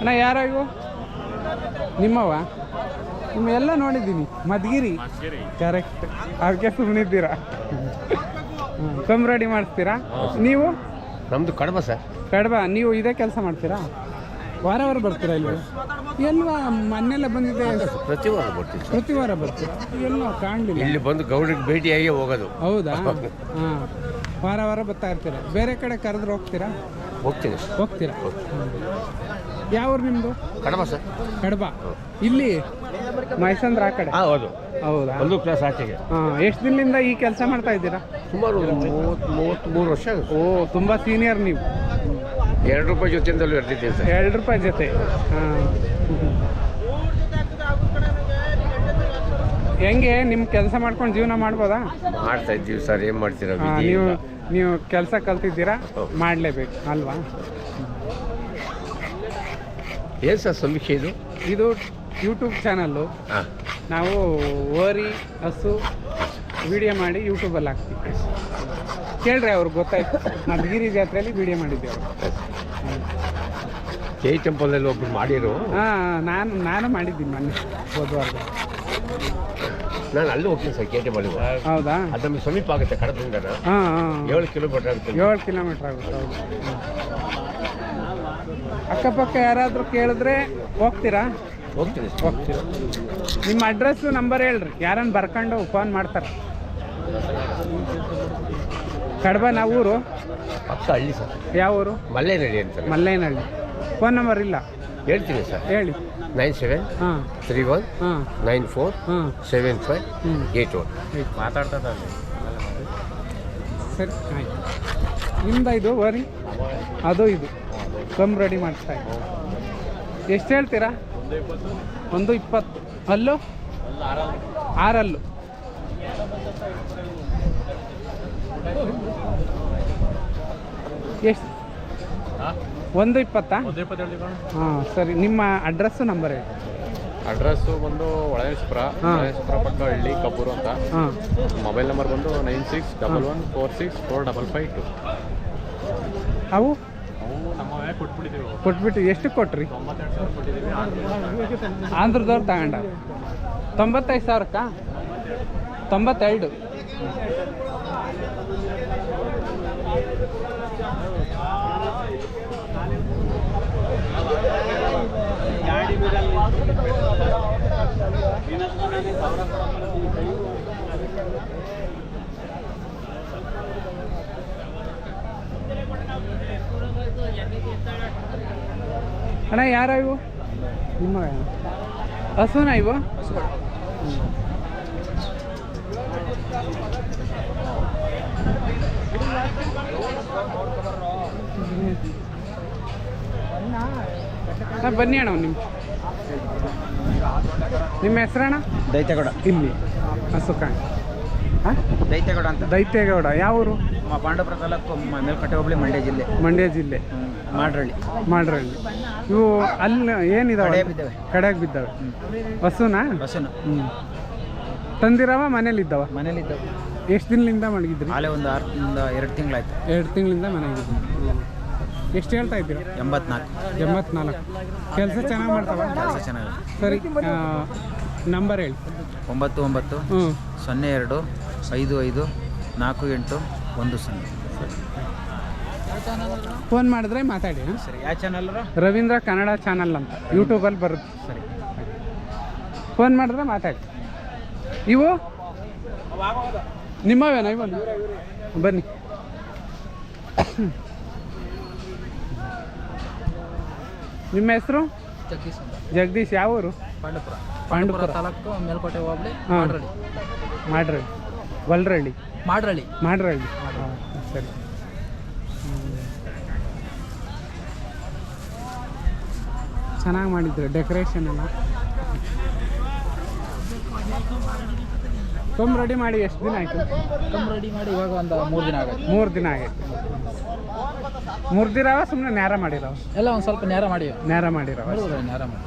ಅಣ್ಣ ಯಾರು ಇವು ನಿಮ್ಮವ ನಿಮ್ಮೆಲ್ಲ ನೋಡಿದ್ದೀನಿ. ಮದ್ಗಿರಿ. ಕರೆಕ್ಟ್ ಅದಕ್ಕೆ ಸುಮ್ಮನಿದ್ದೀರಾ ಕಮ್ ರೆಡಿ ಮಾಡಿಸ್ತೀರಾ? ನೀವು? ನಮ್ದು ಕಡಬ ಸರ್. ಕಡಬ ನೀವು ಇದೇ ಕೆಲಸ ಮಾಡ್ತೀರಾ? ವಾರ ವಾರ ಬರ್ತೀರಾ ಇಲ್ಲಿ? ಎಲ್ವಾ ಮೊನ್ನೆಲ್ಲ ಬಂದಿದೆ ಪ್ರತಿ ವಾರ ಬರ್ತೀವಿ ಪ್ರತಿ ವಾರ ಬರ್ತೀರಾ? ಎಲ್ಲೋ ಕಾಣಲಿಲ್ಲ. ಇಲ್ಲಿ ಬಂದು ಗೌಡ್ರಿಗೆ ಭೇಟಿಯಾಗಿ ಹೋಗೋದು. ಹೌದಾ? ಹಾಂ. ವಾರ ವಾರ ಬರ್ತಾ ಇರ್ತೀರಾ? ಬೇರೆ ಕಡೆ ಕರೆದ್ರೆ ಹೋಗ್ತೀರಾ? ಹೋಗ್ತೀರಾ? ಹೋಗ್ತೀರಾ ಯಾವ ಊರು ನಿಮ್ಮದು ಕಡಬಾ ಸರ್. ಕಡಬ. ಇಲ್ಲಿ ಮೈಸಂದ್ರ ಆ ಕಡೆ? ಹಾಂ ಹೌದು. ಹೌದಾ? ಒಂದು ಕ್ಲಾಸ್ ಆಚೆಗೆ. ಹಾಂ ಎಷ್ಟು ದಿನದಿಂದ ಈ ಕೆಲಸ ಮಾಡ್ತಾ ಇದ್ದೀರಾ? ಸುಮಾರು ಒಂದು ಮೂವತ್ತು ಮೂವತ್ತ್ಮೂರು ವರ್ಷ ಆಗುತ್ತೆ. ಓ ತುಂಬ ಸೀನಿಯರ್ ನೀವು. ಎರಡು ರೂಪಾಯಿ ಜೊತೆಯಿಂದಲೂ ಇರ್ತಿದ್ದೀವಿ ಸರ್. ಎರಡು ರೂಪಾಯಿ ಜೊತೆ. ಹಾಂ. ಹೆಂಗೆ ನಿಮ್ಮ ಕೆಲಸ ಮಾಡ್ಕೊಂಡು ಜೀವನ ಮಾಡ್ಬೋದಾ? ಮಾಡ್ತಾ ಇದ್ದೀವಿ ಸರ್. ಏನು ಮಾಡ್ತೀರಾ? ಹಾ, ವಿಧಿ ನೀವು ಇಲ್ಲ. ನೀವು ಕೆಲಸ ಕಲ್ತಿದ್ದೀರಾ. ಮಾಡಲೇಬೇಕು ಅಲ್ವಾ? ಏನು ಸರ್ ಸಮೀಕ್ಷೆ ಇದು? ಇದು ಯೂಟ್ಯೂಬ್ ಚಾನಲ್ಲು ಹಾಂ. ನಾವು ಓರಿ ಹಸು ವಿಡಿಯೋ ಮಾಡಿ ಯೂಟ್ಯೂಬಲ್ಲಿ ಹಾಕ್ತೀವಿ ಕೇಳ್ರಿ ಅವ್ರಿಗೆ ಗೊತ್ತಾಯ್ತು. ಗಿರಿ ಜಾತ್ರೆಯಲ್ಲಿ ವಿಡಿಯೋ ಮಾಡಿದ್ದೆ ಅವರು. ಕೆ ಟೆಂಪಲ್ನಲ್ಲಿ ಒಬ್ಬರು ಮಾಡಿರು. ಹಾಂ ನಾನು ನಾನು ಮಾಡಿದ್ದೀನಿ ಮೊನ್ನೆ ಹೋದ್ವಾರ ನಾನು ಅಲ್ಲಿ ಹೋಗ್ತೀನಿ ಸರ್ ಕೆ ಟೆಂಪಲ್ ಹೌದಾ? ಅದು ನಮಗೆ ಸಮೀಪ ಆಗುತ್ತೆ ಕಡದಿಂದ ಹಾಂ ಹಾಂ. ಏಳು ಕಿಲೋಮೀಟರ್ ಆಗುತ್ತೆ. ಏಳು ಕಿಲೋಮೀಟ್ರ್ ಆಗುತ್ತೆ ಹೌದು. ಅಕ್ಕಪಕ್ಕ ಯಾರಾದರೂ ಕೇಳಿದ್ರೆ ಹೋಗ್ತೀರಾ? ಹೋಗ್ತೀನಿ. ಸರ್ ಹೋಗ್ತೀರಾ? ನಿಮ್ಮ ಅಡ್ರೆಸ್ಸು ನಂಬರ್ ಹೇಳ್ರಿ. ಯಾರನ್ನ ಬರ್ಕೊಂಡು ಫೋನ್ ಮಾಡ್ತಾರೆ. ಕಡಬ ನಾವು ಊರು? ಪಕ್ಕ ಹಳ್ಳಿ ಸರ್. ಯಾವ ಊರು? ಮಲ್ಲೇನಹಳ್ಳಿ ಅಂತ ಮಲ್ಲೇನಹಳ್ಳಿ ಫೋನ್ ನಂಬರ್ ಇಲ್ಲ? ಹೇಳ್ತೀನಿ ಸರ್. ಹೇಳಿ. ನೈನ್ ಸೆವೆನ್ ಹಾಂ. ತ್ರೀ ಒನ್ ಹಾಂ. ನೈನ್ ಫೋರ್ ಹಾಂ. ಸೆವೆನ್ ಫೈವ್ ಹ್ಞೂ ಏಯ್ಟ್ ಒನ್. ಮಾತಾಡ್ತಾ ಸರಿ ಆಯ್ತು. ನಿಮ್ದು ಇದು ವರಿ? ಅದು ಇದು. ಕಮ್ ರೆಡಿ ಮಾಡಿಸ್ತಾ ಇದ್ದೀವಿ ಎಷ್ಟು ಹೇಳ್ತೀರಾ? ಒಂದು ಇಪ್ಪತ್ತು. ಅಲ್ಲು ಆರಲ್ಲು. ಎಷ್ಟು? ಒಂದು ಇಪ್ಪತ್ತಾ? ಹಾಂ ಸರಿ. ನಿಮ್ಮ ಅಡ್ರೆಸ್ಸು ನಂಬರ್ ಹೇಳಿ. ಅಡ್ರೆಸ್ಸು ಬಂದು ಒಳೇಶ್ವರ ಒಳೇಶ್ವರ ಪಕ್ಕ ಹಳ್ಳಿ ಕಬ್ಬೂರು ಅಂತ. ಮೊಬೈಲ್ ನಂಬರ್ ಬಂದು nine six double one four six four double five two. ಅವು? ಕೊಟ್ಬಿಟ್ಟು ಎಷ್ಟು ಕೊಟ್ರಿ? ಆಂಧ್ರದವ್ರು ತಗೊಂಡ. ತೊಂಬತ್ತೈದು ಸಾವಿರಕ್ಕ? ತೊಂಬತ್ತೆರಡು. ಅಣ್ಣ ಯಾರ ಇವು? ನಿಮ್ಮ ಹಸುನ ಇವು? ಬನ್ನಿ ಅಣ್ಣ ನಿಮ್ಮ ನಿಮ್ಮ ಹೆಸರಣ್ಣ ದೈತ್ಯಗೌಡ. ಇಲ್ಲಿ. ಹಸು ಕಾಣ್. ಹಾಂ? ದೈತ್ಯಗೌಡ ಅಂತ. ದೈತ್ಯಗೌಡ. ಯಾವ ಊರು? ಪಾಂಡವಪುರ ತಾಲೂಕು ಮೇಲ್ಕಟ್ಟೆ ಮೇಲ್ಕೋಟೆ ಹೋಬಳಿ ಮಂಡ್ಯ ಜಿಲ್ಲೆ. ಮಂಡ್ಯ ಜಿಲ್ಲೆ. ಮಾಡ್ರಳ್ಳಿ. ಮಾಡ್ರಲ್ಲಿ ಇವು ಅಲ್ಲಿ ಏನಿದಾವೆ? ಕಡೆಗೆ ಬಿದ್ದಾವೆ. ಹಸುನಾ? ಬಸ್ಸನ ಹ್ಞೂ ತಂದಿರವ ಮನೇಲಿ ಇದ್ದಾವ ಮನೇಲಿದ್ದವು. ಎಷ್ಟು ದಿನಲಿಂದ ಮಡಗಿದ್ರಿ ಅಲ್ಲೇ ಒಂದು ಆರಿಂದ ಎರಡು ತಿಂಗಳಾಯ್ತು. ಎರಡು ತಿಂಗಳಿಂದ ಮನೆಗೆ ಎಷ್ಟು ಹೇಳ್ತಾ ಇದ್ದೀರಾ? ಎಂಬತ್ನಾಲ್ಕು. ಎಂಬತ್ನಾಲ್ಕು. ಕೆಲಸ ಚೆನ್ನಾಗಿ ಮಾಡ್ತಾವ? ಕೆಲಸ ಚೆನ್ನಾಗಿ ಸರಿ ನಂಬರ್ ಹೇಳಿ. ಒಂಬತ್ತು ಒಂಬತ್ತು ಹ್ಞೂ ಸೊನ್ನೆ ಎರಡು ಐದು ಐದು ನಾಲ್ಕು ಎಂಟು ಒಂದು ಸೊನ್ನೆ. ಫೋನ್ ಮಾಡಿದ್ರೆ ಮಾತಾಡಿ ಹಾಂ? ಸರಿ ಯಾವ ಚಾನಲ್ ರವೀಂದ್ರ ಕನ್ನಡ ಚಾನಲ್ ಅಂತ. ಯೂಟ್ಯೂಬಲ್ಲಿ ಬರುತ್ತೆ. ಸರಿ. ಫೋನ್ ಮಾಡಿದ್ರೆ ಮಾತಾಡಿ. ಇವು? ನಿಮ್ಮವೇನಾ ಇವು? ಬನ್ನಿ. ನಿಮ್ಮ ಹೆಸರು? ಜಗದೀಶ್ ಯಾವ ಊರು? ಪಾಂಡುಪುರ ತಾಲೂಕು ಮೇಲ್ಕೋಟೆ ಹೋಬಳಿ ಮಾಡ್ರಳ್ಳಿ. ಮಾಡ್ರಳ್ಳಿ. ವಲ್ರಳ್ಳಿ. ಮಾಡ್ರಳ್ಳಿ. ಮಾಡ್ರಳ್ಳಿ. ಸರಿ. ಚೆನ್ನಾಗಿ ಮಾಡಿದ್ರು ಡೆಕೋರೇಷನ್ ಎಲ್ಲ. ತುಂಬ ರೆಡಿ ಮಾಡಿ ಎಷ್ಟು ದಿನ ಆಯಿತು? ತುಂಬ ರೆಡಿ ಮಾಡಿ ಇವಾಗ ಒಂದು ಮೂರು ದಿನ ಆಗುತ್ತೆ. ಮೂರು ದಿನ ಆಗೈತೆ ಮೂರು ದಿನ ಸುಮ್ಮನೆ ನೇರ ಮಾಡಿರವ? ಎಲ್ಲ ಒಂದು ಸ್ವಲ್ಪ ನೇರ ಮಾಡಿ ನೇರ ಮಾಡಿರೋ ನೇರ ಮಾಡಿ.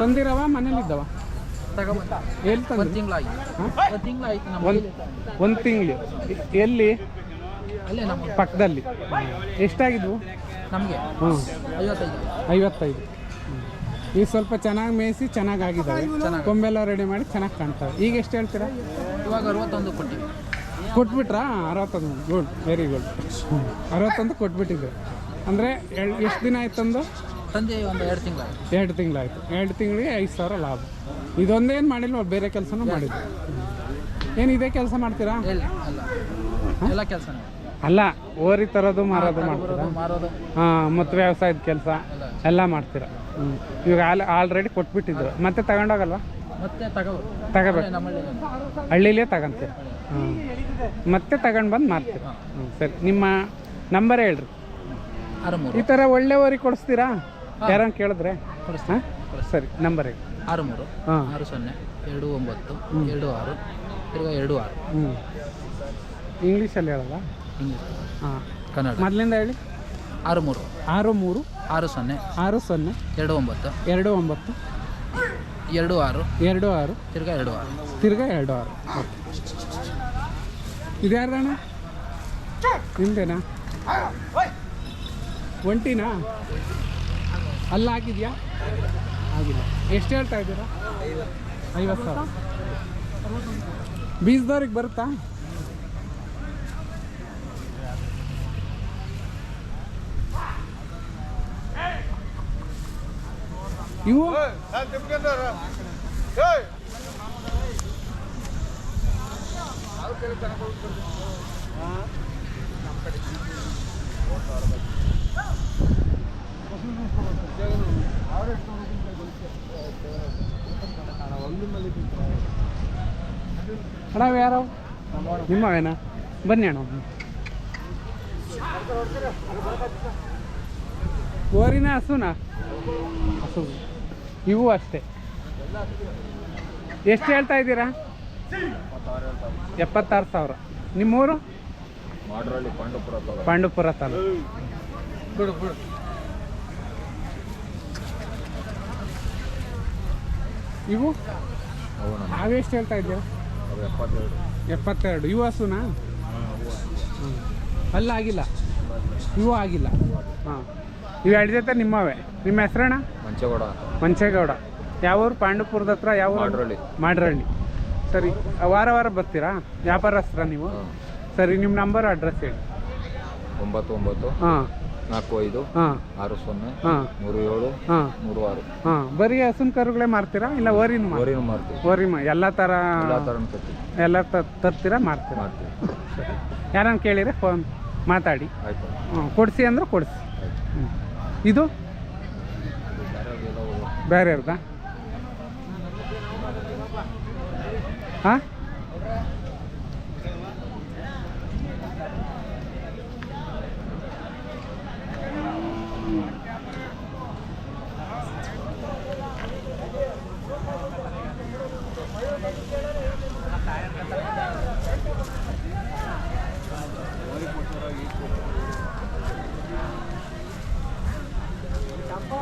ತಂದಿರವ ಮನೇಲಿದ್ದವ? ಎಲ್ಲಿ ಒಂದು ತಿಂಗಳಾಯ್ತು. ಒಂದು ಒಂದು ತಿಂಗಳು. ಎಲ್ಲಿ? ಅಲ್ಲೇ ನಮ್ಮ ಪಕ್ಕದಲ್ಲಿ. ಎಷ್ಟಾಗಿದ್ವು? ನಮಗೆ. ಹ್ಞೂ ಐವತ್ತೈದು. ಈಗ ಸ್ವಲ್ಪ ಚೆನ್ನಾಗಿ ಮೇಯಿಸಿ ಚೆನ್ನಾಗಿ ಆಗಿದ್ದಾವೆ ಕೊಂಬೆಲ್ಲ ರೆಡಿ ಮಾಡಿ ಚೆನ್ನಾಗಿ ಕಾಣ್ತವೆ. ಈಗ ಎಷ್ಟು ಹೇಳ್ತೀರಾ? ಇವಾಗ ಅರವತ್ತೊಂದು ಕೊಟ್ಟಿ ಕೊಟ್ಬಿಟ್ರಾ? ಅರವತ್ತೊಂದು. ಗುಡ್ ವೆರಿ ಗುಡ್ ಅರವತ್ತೊಂದು ಕೊಟ್ಬಿಟ್ಟಿದ್ದೆ ಅಂದರೆ ಎಷ್ಟು ದಿನ ಆಯ್ತಂದು ಸಂಜೆ ಒಂದು ಎರಡು ತಿಂಗಳು ಎರಡು ತಿಂಗಳಾಯ್ತು ಎರಡು ತಿಂಗಳಿಗೆ ಐದು ಸಾವಿರ ಲಾಭ. ಇದೊಂದೇನು ಮಾಡಿಲ್ಲ ಬೇರೆ ಕೆಲಸನೂ ಮಾಡಿದ್ದೆ ಏನು ಇದೇ ಕೆಲಸ ಮಾಡ್ತೀರಾ? ಎಲ್ಲ ಕೆಲಸನೇ. ಅಲ್ಲ ಓರಿ ತರೋದು ಮಾರೋದು ಮಾಡ್ತೀರಾ? ಮಾರೋದು. ಹಾಂ ಮತ್ತು ವ್ಯವಸಾಯದ ಕೆಲಸ ಎಲ್ಲ ಮಾಡ್ತೀರಾ? ಹ್ಞೂ ಇವಾಗ ಆಲ್ ಆಲ್ರೆಡಿ ಕೊಟ್ಬಿಟ್ಟಿದ್ರು. ಮತ್ತೆ ತಗೊಂಡೋಗಲ್ವಾ? ಮತ್ತೆ ತಗೋ ತಗೋಬೇಕು. ಹಳ್ಳಿಲೇ ತಗೊಂತೀರ? ಹಾಂ. ಮತ್ತೆ ತಗೊಂಡು ಬಂದು ಮಾರ್ತೀರ ಹ್ಞೂ ಸರಿ. ನಿಮ್ಮ ನಂಬರ್ ಹೇಳ್ರಿ. ಈ ಥರ ಒಳ್ಳೆ ಓರಿ ಕೊಡಿಸ್ತೀರಾ? ಯಾರನ್ನ ಕೇಳಿದ್ರೆ? ಹಾಂ? ಸರಿ ನಂಬರ್ ಹೇಳಿ ಆರು ಮೂರು ಹಾಂ. ಆರು ಸೊನ್ನೆ ಎರಡು ಒಂಬತ್ತು ಎರಡು ಆರು ತಿರ್ಗಾ ಎರಡು ಆರು. ಹ್ಞೂ ಇಂಗ್ಲೀಷಲ್ಲಿ ಹೇಳಲ್ಲ? ಹಾಂ. ಕನ್ನಡ. ಮೊದಲಿಂದ ಹೇಳಿ. ಆರು ಮೂರು. ಆರು ಮೂರು. ಆರು ಸೊನ್ನೆ. ಆರು ಸೊನ್ನೆ. ಎರಡು ಒಂಬತ್ತು. ಎರಡು ಒಂಬತ್ತು. ಎರಡು ಆರು. ಎರಡು ಆರು. ತಿರ್ಗಾ ಎರಡು ಆರು. ತಿರ್ಗಾ ಎರಡು ಆರು. ಇದು ಇದ್ಯಾರ್ದಣ್ಣ ನಿಮ್ದೇನಾ? ಒಂಟಿನಾ? ಅಲ್ಲ ಆಗಿದೆಯಾ? ಆಗಿಲ್ಲ. ಎಷ್ಟು ಹೇಳ್ತಾ ಇದ್ದೀರಾ? ಐವತ್ತು ಸಾವಿರ. ಬೀಜದವ್ರಿಗೆ ಬರುತ್ತಾ? ಇವು? ಅಣ್ಣ ಯಾರು? ನಿಮ್ಮವೇನಾ ಬನ್ನಿ ಅಣ್ಣ. ಓರಿನ ಹಸುನಾ? ಹಸು. ಇವು ಅಷ್ಟೇ. ಎಷ್ಟು ಹೇಳ್ತಾ ಇದ್ದೀರಾ? ಎಪ್ಪತ್ತಾರು ಸಾವಿರ. ನಿಮ್ಮೂರು? ಪಾಂಡುಪುರ ತಾಲೂಕು. ಇವು? ನಾವೆಷ್ಟು ಹೇಳ್ತಾ ಇದ್ದೀರಾ? ಎಪ್ಪತ್ತೆರಡು. ಇವು ಹಸುನಾ? ಅಲ್ಲಾಗಿಲ್ಲ ಅಲ್ಲ ಆಗಿಲ್ಲ. ಇವು ಆಗಿಲ್ಲ. ಹಾಂ. ಇವು ಎರಡು ಜೊತೆ ನಿಮ್ಮವೇ. ನಿಮ್ಮ ಹೆಸರಣ್ಣ? ಮಂಚೇಗೌಡ. ಮಂಚೇಗೌಡ. ಯಾವೂರು? ಪಾಂಡುಪುರದ ಹತ್ರ ಯಾವ ಮಾಡ್ರಳ್ಳಿ. ಮಾಡ್ರಳ್ಳಿ. ಸರಿ ವಾರ ವಾರ ಬರ್ತೀರಾ? ವ್ಯಾಪಾರಸ್ತ್ರ ನೀವು? ಸರಿ ನಿಮ್ಮ ನಂಬರ್ ಅಡ್ರೆಸ್ ಹೇಳಿ. ಒಂಬತ್ತು ಒಂಬತ್ತು ಹಾಂ. ನಾಲ್ಕು ಐದು ಹಾಂ. ಆರು ಸೊನ್ನೆ ಹಾಂ. ಮೂರು ಏಳು ಹಾಂ. ಮೂರು ಆರು. ಹಾಂ. ಬರೀ ಹಸುನ್ ಕರುಗಳೇ ಮಾರ್ತೀರಾ? ಇಲ್ಲ ಓರಿನ ಓರಿನ ಮಾರ್ತೀವಿ. ಓರಿ ಮಾ ಎಲ್ಲ ಥರ ಎಲ್ಲ ತರ್ತೀವಿ. ಎಲ್ಲ ತರ್ತೀರಾ? ಮಾರ್ತೀರಾ? ಮಾಡ್ತೀವಿ ಯಾರನ್ನು ಕೇಳಿದ್ರೆ ಫೋನ್ ಮಾತಾಡಿ. ಆಯಿತು. ಕೊಡಿಸಿ ಅಂದ್ರೆ ಕೊಡಿಸಿ. ಹ್ಞೂ ಇದು? ಬೇರೆ ಇರ್ತಾ ಹಾಂ?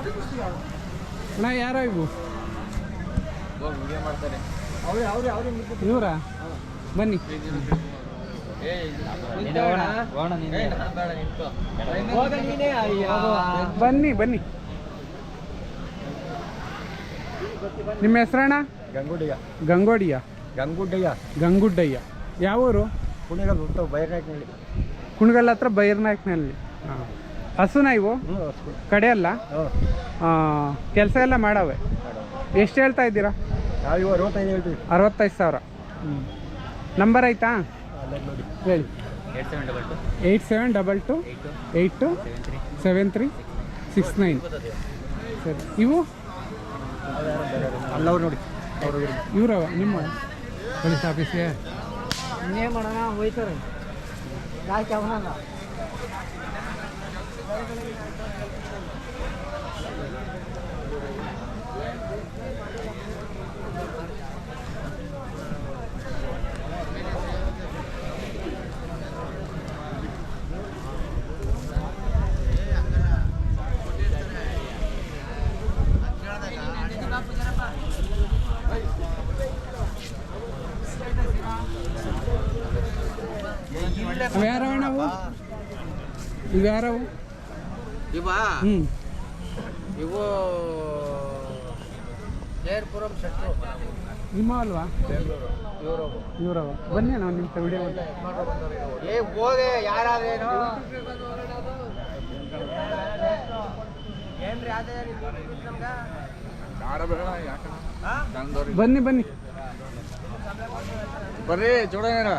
ಅಣ್ಣ ಯಾರೋ ಇವು? ಇವರಾ? ಬನ್ನಿ. ಬನ್ನಿ ಬನ್ನಿ. ನಿಮ್ಮ ಹೆಸರಣ್ಣ ಗಂಗುಡಿಯ. ಗಂಗೋಡಿಯ. ಗಂಗುಡ್ಡಯ್ಯ. ಗಂಗುಡ್ಡಯ್ಯ. ಯಾವೂರು? ಊರು ಕುಣಿಗಲ್ ಬೈರ್ನಾಯ್ಕನಹಳ್ಳಿ ಕುಣಿಗಲ್ ಹತ್ರ ಬೈರ್ನಾಯ್ಕನಹಳ್ಳಿ ಹಾಂ. ಹಸುನ ಇವು? ಕಡೆ ಅಲ್ಲ? ಕೆಲಸ ಎಲ್ಲ ಮಾಡವೆ. ಎಷ್ಟು ಹೇಳ್ತಾ ಇದ್ದೀರಾ? ಅರವತ್ತೈದು ಹೇಳ್ತೀವಿ. ಅರವತ್ತೈದು ಸಾವಿರ. ನಂಬರ್ ಆಯ್ತಾ? ಹೇಳಿ. Eight seven double two. Eight two seven three. Six nine. ಸರಿ. ಇವು? ಅಲ್ಲವ್ರು ನೋಡಿ. ಇವ್ರವ ನಿಮ್ಮ? ಪೊಲೀಸ್ ಆಫೀಸ್ಗೆ. ಅವು ಯಾರವ ನಾವು ಇವು ಯಾರವು ಇವಾ? ಹ್ಞೂ ಇವು ಜಯರ್ಪುರಂ ಶೆಟ್ರು. ನಿಮ್ಮ ಅಲ್ವಾ? ಇವರು ಇವರವ ಬನ್ನಿ ನಾವು ನಿಮ್ಮ ವಿಡಿಯೋ ಏ ಹೋಗೆ ಯಾರಾದ್ರೇನು? ಏನ್ರಿ ಅದೇ ಬನ್ನಿ ಬನ್ನಿ. ಬರ್ರಿ ಚೂಡಣ್ಣ